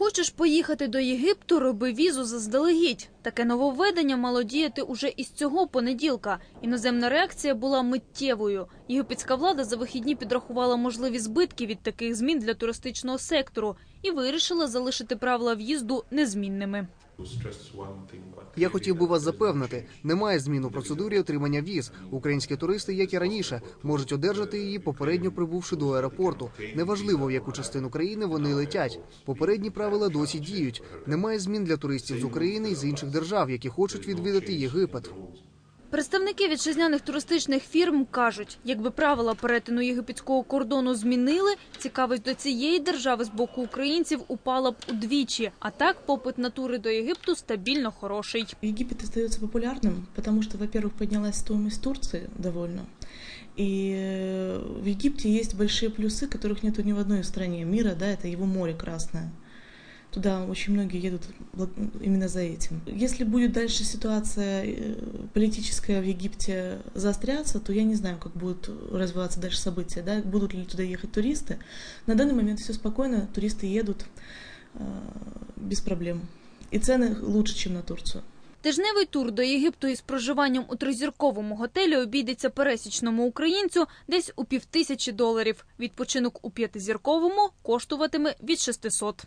Хочеш поїхати до Єгипту, роби візу заздалегідь. Таке нововведення мало діяти уже із цього понеділка. Іноземна реакція була миттєвою. Єгипетська влада за вихідні підрахувала можливі збитки від таких змін для туристичного сектору і вирішила залишити правила в'їзду незмінними. Я хотів би вас запевнити, немає змін у процедурі отримання віз. Українські туристи, як і раніше, можуть одержати її попередньо прибувши до аеропорту. Неважливо, в яку частину країни вони летять. Попередні правила досі діють. Немає змін для туристів з України і з інших держав, які хочуть відвідати Єгипет. Представники вітчизняних туристичних фірм кажуть, якби правила перетину єгипетського кордону змінили, цікавість до цієї держави з боку українців упала б удвічі. А так попит на тури до Єгипту стабільно хороший. Египет остается популярным, потому что, во-первых, поднялась стоимость Турции довольно. И э, в Египте есть большие плюсы, которых нету ни в одной стране мира, да, это его море красное. Туда очень многие едут благ- именно за этим. Если будет дальше ситуация э, политическая в Египте заостряться, то я не знаю, как будут развиваться дальше события, да, будут ли туда ехать туристы. На данный момент все спокойно, туристы едут э, без проблем. И цены лучше, чем на Турцию. Тижневий тур до Єгипту із проживанням у тризірковому готелі обійдеться пересічному українцю десь у півтисячі доларів. Відпочинок у п'ятизірковому коштуватиме від 600.